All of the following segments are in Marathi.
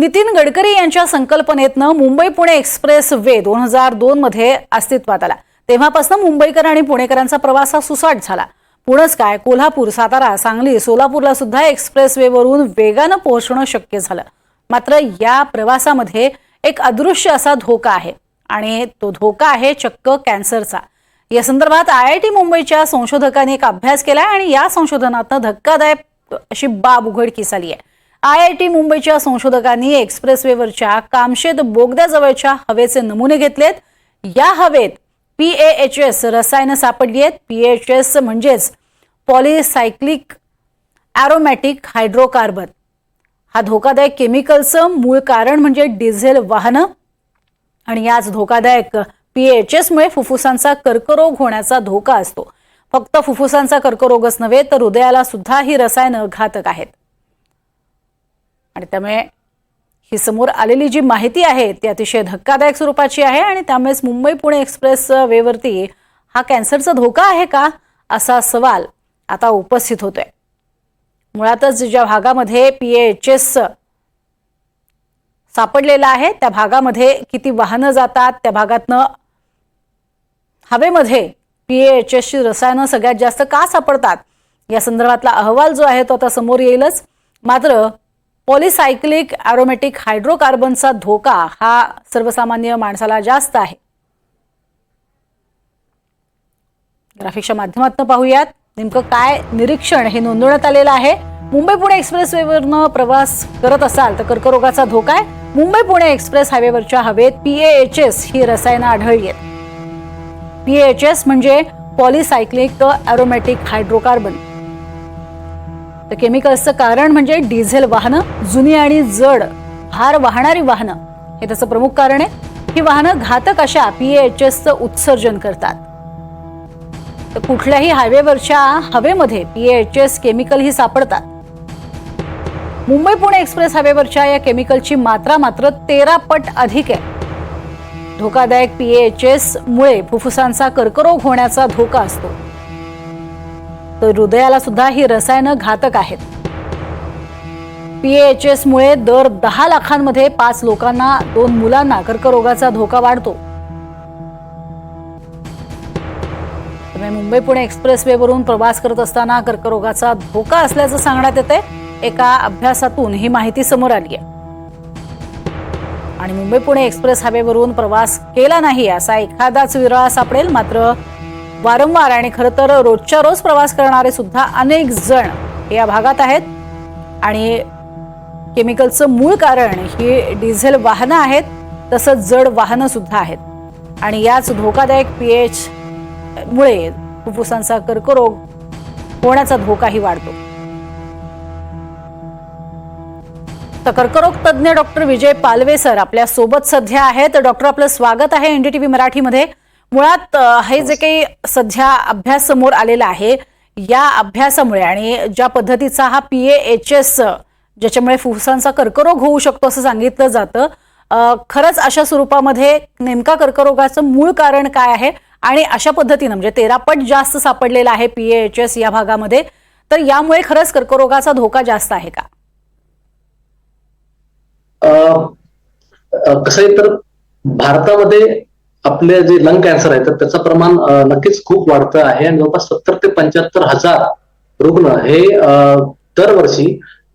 नितीन गडकरी यांच्या संकल्पनेतनं मुंबई पुणे एक्सप्रेस वे दोन हजार दोन मध्ये अस्तित्वात आला. तेव्हापासून मुंबईकर आणि पुणेकरांचा प्रवास हा सुसाट झाला. पुणंच काय कोल्हापूर सातारा सांगली सोलापूरला सुद्धा एक्सप्रेस वेवरून वेगानं पोहोचणं शक्य झालं. मात्र या प्रवासामध्ये एक अदृश्य असा धोका आहे आणि तो धोका आहे चक्क कॅन्सरचा. या संदर्भात आय आय टी मुंबईच्या संशोधकांनी एक अभ्यास केला आणि या संशोधनातनं धक्कादायक अशी बाब उघडकीस आली आहे आय आय टी मुंबईच्या संशोधकांनी एक्सप्रेसवेवरच्या कामशेत बोगद्याजवळच्या हवेचे नमुने घेतलेत. या हवेत पी ए एच एस रसायनं सापडली आहेत. पी एच एस म्हणजेच पॉलिसायक्लिक ॲरोमॅटिक हायड्रोकार्बन. हा धोकादायक केमिकलचं मूळ कारण म्हणजे डिझेल वाहनं. आणि याच धोकादायक पी एच एसमुळे फुफ्फुसांचा कर्करोग होण्याचा धोका असतो. फक्त फुफ्फुसांचा कर्करोगच नव्हे तर हृदयाला सुद्धा ही रसायनं घातक आहेत. आणि त्यामुळे ही समोर आलेली जी माहिती आहे ती अतिशय धक्कादायक स्वरूपाची आहे आणि त्यामुळेच मुंबई पुणे एक्सप्रेस वेवरती हा कॅन्सरचा धोका आहे का असा सवाल आता उपस्थित होतोय. मुळातच ज्या भागामध्ये पी एच एस सापडलेला आहे त्या भागामध्ये किती वाहनं जातात त्या भागातनं हवेमध्ये पी एच एसची रसायनं सगळ्यात जास्त का सापडतात या संदर्भातला अहवाल जो आहे तो आता समोर येईलच. मात्र पॉलिसायक्लिक ॲरोमॅटिक हायड्रोकार्बनचा धोका हा सर्वसामान्य माणसाला जास्त आहे. ग्राफिकच्या माध्यमातून पाहूयात. नेमकं काय निरीक्षण हे नोंदवण्यात आलेलं आहे. मुंबई पुणे एक्सप्रेस वेवरनं प्रवास करत असाल तर कर्करोगाचा धोका आहे. मुंबई पुणे एक्सप्रेस हायवेवरच्या हवेत पीएएचएस ही रसायनं आढळली आहेत. पीएच म्हणजे पॉलिसायक्लिक ॲरोमॅटिक हायड्रोकार्बन. तर केमिकल्सचं कारण म्हणजे डिझेल वाहनं जुनी आणि जड भार वाहणारी वाहनं. हे त्याचं प्रमुख कारण आहे. ही वाहनं घातक अशा पीएच एसचं उत्सर्जन करतात. तर कुठल्याही हायवेवरच्या हवेमध्ये पीएएचएस केमिकल ही सापडतात. मुंबई पुणे एक्सप्रेस हायवेवरच्या या केमिकलची मात्रा मात्र तेरा पट अधिक आहे. धोकादायक पीएच एस मुळे फुफ्फुसांचा कर्करोग होण्याचा धोका असतो. तर हृदयाला सुद्धा ही रसायनं घातक आहेत. पीएचएस मुळे दर दहा लाखांमध्ये पाच लोकांना दोन मुलांना कर्करोगाचा धोका वाढतो. मुंबई पुणे एक्सप्रेस वरून प्रवास करत असताना कर्करोगाचा धोका असल्याचं सांगण्यात येते एका अभ्यासातून ही माहिती समोर आली आहे. आणि मुंबई पुणे एक्सप्रेस हायवेवरून प्रवास केला नाही असा एखादाच विरळा सापडेल मात्र वारंवार आणि खरं तर रोजच्या रोज प्रवास करणारे सुद्धा अनेक जण या भागात आहेत. आणि केमिकलचं मूळ कारण ही डिझेल वाहनं आहेत तसंच जड वाहनं सुद्धा आहेत. आणि याच धोकादायक पीएच मुळे फुफ्फुसांचा कर्करोग होण्याचा धोकाही वाढतो. तर कर्करोग तज्ज्ञ डॉक्टर विजय पालवे सर आपल्यासोबत सध्या आहेत. डॉक्टर आपलं स्वागत आहे एनडीटीव्ही मराठीमध्ये. मुळात हे जे काही सध्या अभ्यास समोर आलेला आहे या अभ्यासामुळे आणि ज्या पद्धतीचा हा पी एच एस ज्याच्यामुळे फुफ्फुसांचा कर्करोग होऊ शकतो असं सांगितलं जातं खरंच अशा स्वरूपामध्ये नेमका कर्करोगाचं मूळ कारण काय आहे? आणि अशा पद्धतीनं म्हणजे तेरा पट जास्त सापडलेला आहे पी एच एस या भागामध्ये तर यामुळे खरंच कर्करोगाचा धोका जास्त आहे का? कसं तर भारतामध्ये आपले जे लंग कॅन्सर आहे तर त्याचं प्रमाण नक्कीच खूप वाढतं आहे. आणि जवळपास सत्तर ते पंच्याहत्तर हजार रुग्ण हे दरवर्षी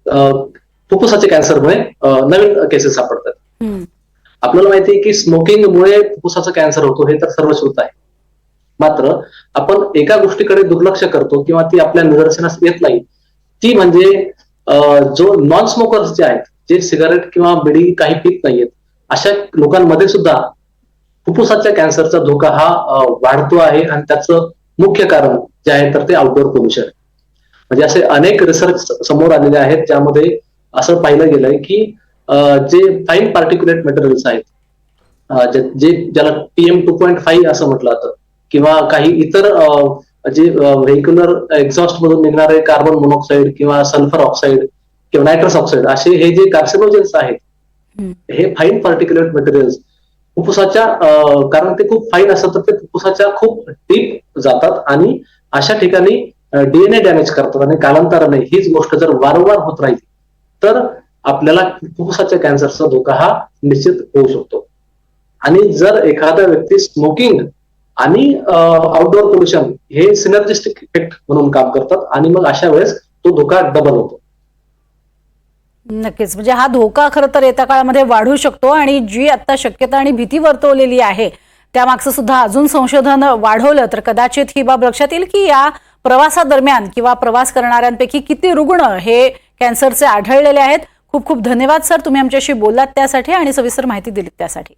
अं, फुफ्फुसाच्या कॅन्सरमुळे नवीन केसेस सापडतात. आपल्याला माहिती आहे की स्मोकिंगमुळे फुफ्फुसाचा कॅन्सर होतो हे तर सर्वश्रुत आहे. मात्र आपण एका गोष्टीकडे दुर्लक्ष करतो किंवा ती आपल्या निदर्शनास येत नाही. ती म्हणजे जो नॉन स्मोकर्स जे आहेत जे सिगारेट किंवा बिडी काही पित नाहीयेत अशा लोकांमध्ये सुद्धा फुफ्फुसाच्या कॅन्सरचा धोका हा वाढतो आहे आणि त्याचं मुख्य कारण जे आहे तर ते आउटडोअर पोल्युशन म्हणजे असे अनेक रिसर्च समोर आलेले आहेत ज्यामध्ये असं पाहिलं गेलंय की जे फाईन पार्टिक्युलेट मटेरियल्स आहेत जे ज्याला पीएम टू पॉईंट फाईव्ह असं म्हटलं जातं किंवा काही इतर जे व्हेक्युलर एक्झॉस्ट मधून निघणारे कार्बन मोनॉक्साईड किंवा सल्फर ऑक्साईड किंवा नायट्रस ऑक्साईड असे हे जे कार्सिनोजेन्स आहेत. हे फाईन पार्टिक्युलेट मटेरियल्स फुफ्फुसाच्या कारण ते खूप फाईन असतात तर ते फुफ्फुसाच्या खूप डीप जातात आणि अशा ठिकाणी डीएनए डॅमेज करतात आणि कालांतराने हीच गोष्ट जर वारंवार होत राहिली तर आपल्याला फुफ्फुसाच्या कॅन्सरचा धोका हा निश्चित होऊ शकतो. आणि जर एखादा व्यक्ती स्मोकिंग आणि आउटडोअर पोल्युशन हे सिनर्जिस्टिक इफेक्ट म्हणून काम करतात आणि मग अशा वेळेस तो धोका डबल होतो. नक्कीच. म्हणजे हा धोका खरं तर येत्या काळामध्ये वाढू शकतो आणि जी आता शक्यता आणि भीती वर्तवलेली आहे त्यामागचं सुद्धा अजून संशोधन वाढवलं तर कदाचित ही बाब लक्षात येईल की या प्रवासादरम्यान किंवा प्रवास करणाऱ्यांपैकी किती रुग्ण हे कॅन्सरचे आढळलेले आहेत. खूप खूप धन्यवाद सर. तुम्ही आमच्याशी बोललात त्यासाठी आणि सविस्तर माहिती दिलीत त्यासाठी.